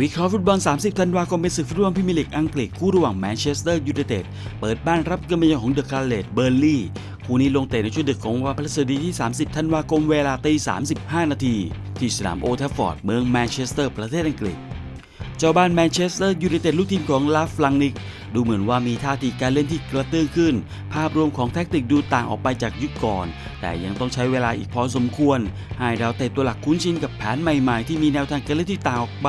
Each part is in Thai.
วิเคราะห์ฟุตบอล 30 ธันวาคมเป็นศึกฟุตบอลพรีเมียร์ลีกอังกฤษคู่ระหว่างแมนเชสเตอร์ยูไนเต็ดเปิดบ้านรับกัมาเยือนของเดอะคาร์เลตเบอร์ลี่คู่นี้ลงเตะในช่วงดึกของวันพฤหัสบดีที่ 30 ธันวาคมเวลาตี 35 นาที ที่สนามโอทัฟฟอร์ดเมืองแมนเชสเตอร์ประเทศอังกฤษ เจ้าบ้านแมนเชสเตอร์ยูไนเต็ดลูกทีมของลาฟลังนิก ดูเหมือนว่ามีท่าทีการเล่นที่กระตื้อขึ้น ภาพรวมของแท็กติกดูต่างออกไปจากยุคก่อน แต่ยังต้องใช้เวลาอีกพอสมควร ให้ดาวเตะตัวหลักคุ้นชินกับแผนใหม่ๆ ที่มีแนวทางการเล่นที่ต่างออกไป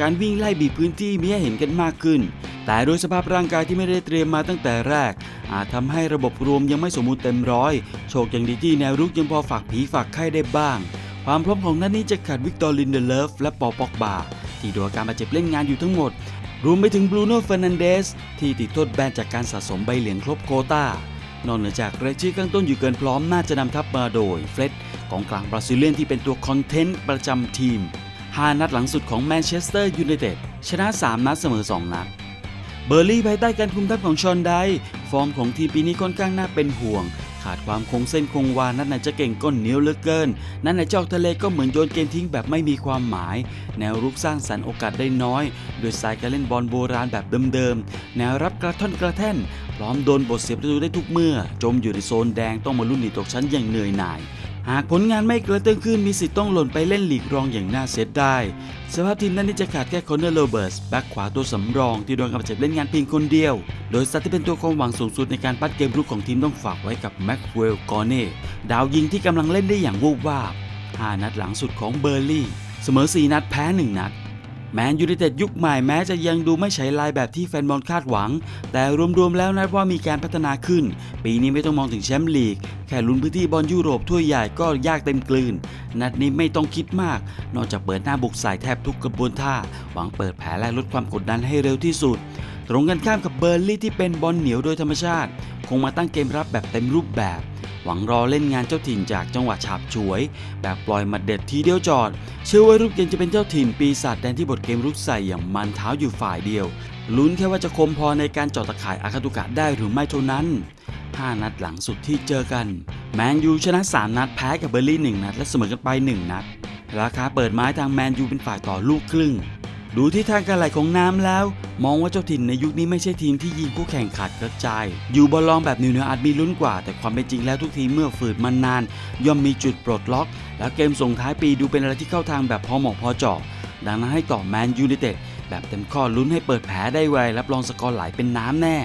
การวิ่งไล่บีบพื้นที่มีให้เห็นกันมากขึ้น แต่โดยสภาพร่างกายที่ไม่ได้เตรียมมาตั้งแต่แรก อาจทำให้ระบบรวมยังไม่สมบูรณ์เต็มร้อย โชคยังดีที่แนวรุกยังพอฝากผีฝากไข้ได้บ้าง ความพร้อมของนัดนี้จะขาดวิกตอร์ลินเดเลฟและปอปอกบาที่โดนอาการบาดเจ็บเล่นงานอยู่ทั้งหมด รวมไปถึงบรูโน่เฟร์นันเดสที่ติดโทษแบนจากการสะสมใบเหลืองครบโคตานอกเหนือจากรายชื่อข้างต้นอยู่เกินพร้อมน่าจะนำทัพมาโดยเฟร็ดกองกลางบราซิเลียนที่เป็นตัวคอนเทนต์ประจำทีม 5 นัดหลังสุดของแมนเชสเตอร์ยูไนเต็ดชนะ 3 นัดเสมอ 2 นัด เบอร์ลี่ภายใต้การคุมทัพของชอนไดฟอร์มของทีมปีนี้ค่อนข้างน่าเป็นห่วง ขาดความคงเส้นคงวา นัดไหนจะเก่งก็เหนียวเหลือเกิน นัดไหนจะออกทะเลก็เหมือนโยนเกมทิ้งแบบไม่มีความหมาย แนวรุกสร้างสรรค์โอกาสได้น้อย โดยสายการเล่นบอลโบราณแบบเดิมๆ แนวรับกระท่อนกระแท่น พร้อมโดนบทเสียประตูได้ทุกเมื่อ จมอยู่ในโซนแดงต้องมาลุ้นหนีตกชั้นอย่างเหนื่อยหน่าย หากผลงานไม่กระเตื้องขึ้นมีสิทธิ์ต้องหล่นไปเล่นหลีกรองอย่างน่าเสียดายสภาพทีมนั้นนี่จะขาดแค่คอนเนอร์โรเบิร์ตส์แบ็กขวาตัวสำรองที่โดนกำจัดเล่นงานเพียงคนเดียว โดยสัตว์ที่เป็นตัวความหวังสูงสุดในการปัดเกมรุกของทีมต้องฝากไว้กับแม็กเวลกอเน่ดาวยิงที่กำลังเล่นได้อย่างวูบวาบ5นัดหลังสุดของเบอร์ลี่ เสมอ 4 นัดแพ้ 1 นัด แมนยูไนเต็ดยุคใหม่แม้จะยังดูไม่ใช้ลายแบบที่แฟนบอลคาดหวัง แต่รวมๆแล้วนัดว่ามีการพัฒนาขึ้น ปีนี้ไม่ต้องมองถึงแชมป์ลีก แค่ลุ้นพื้นที่บอลยุโรปถ้วยใหญ่ก็ยากเต็มกลืน นัดนี้ไม่ต้องคิดมาก นอกจากเปิดหน้าบุกใส่แทบทุกกระบวนท่า หวังเปิดแผลและลดความกดดันให้เร็วที่สุด ตรงกันข้ามกับเบอร์ลี่ที่เป็นบอลเหนียวโดยธรรมชาติ คงมาตั้งเกมรับแบบเต็มรูปแบบ หวังรอเล่นงานเจ้าถิ่นจากจังหวะฉาบฉวย แบบปล่อยหมัดเด็ดทีเดียวจอด เชื่อว่ารูปเกมจะเป็นเจ้าถิ่นปีศาจแดนที่บทเกมรุกใส่อย่างมันเท้าอยู่ฝ่ายเดียว ลุ้นแค่ว่าจะคมพอในการเจาะตะข่ายอาคาตุกะได้หรือไม่เท่านั้น 5 นัดหลังสุดที่เจอกัน แมนยูชนะ 3 นัดแพ้กับเบอร์ลี่ 1 นัด และเสมอกันไป 1 นัด ราคาเปิดไม้ทางแมนยูเป็นฝ่ายต่อลูกครึ่ง ดูที่ทางการไหลของน้ำแล้ว มองว่าเจ้าถิ่นในยุคนี้ไม่ใช่ทีมที่ยิงคู่แข่งขาดกระจาย อยู่บอลลองแบบนิวเนออาจมีลุ้นกว่า แต่ความเป็นจริงแล้วทุกทีมเมื่อฝืดมันนาน ย่อมมีจุดปลดล็อก แล้วเกมส่งท้ายปีดูเป็นอะไรที่เข้าทางแบบพอเหมาะพอเจาะดังนั้นให้ต่อแมนยูไนเต็ดแบบเต็มข้อลุ้นให้เปิดแผลได้ไวรับรองสกอร์ไหลเป็นน้ำแน่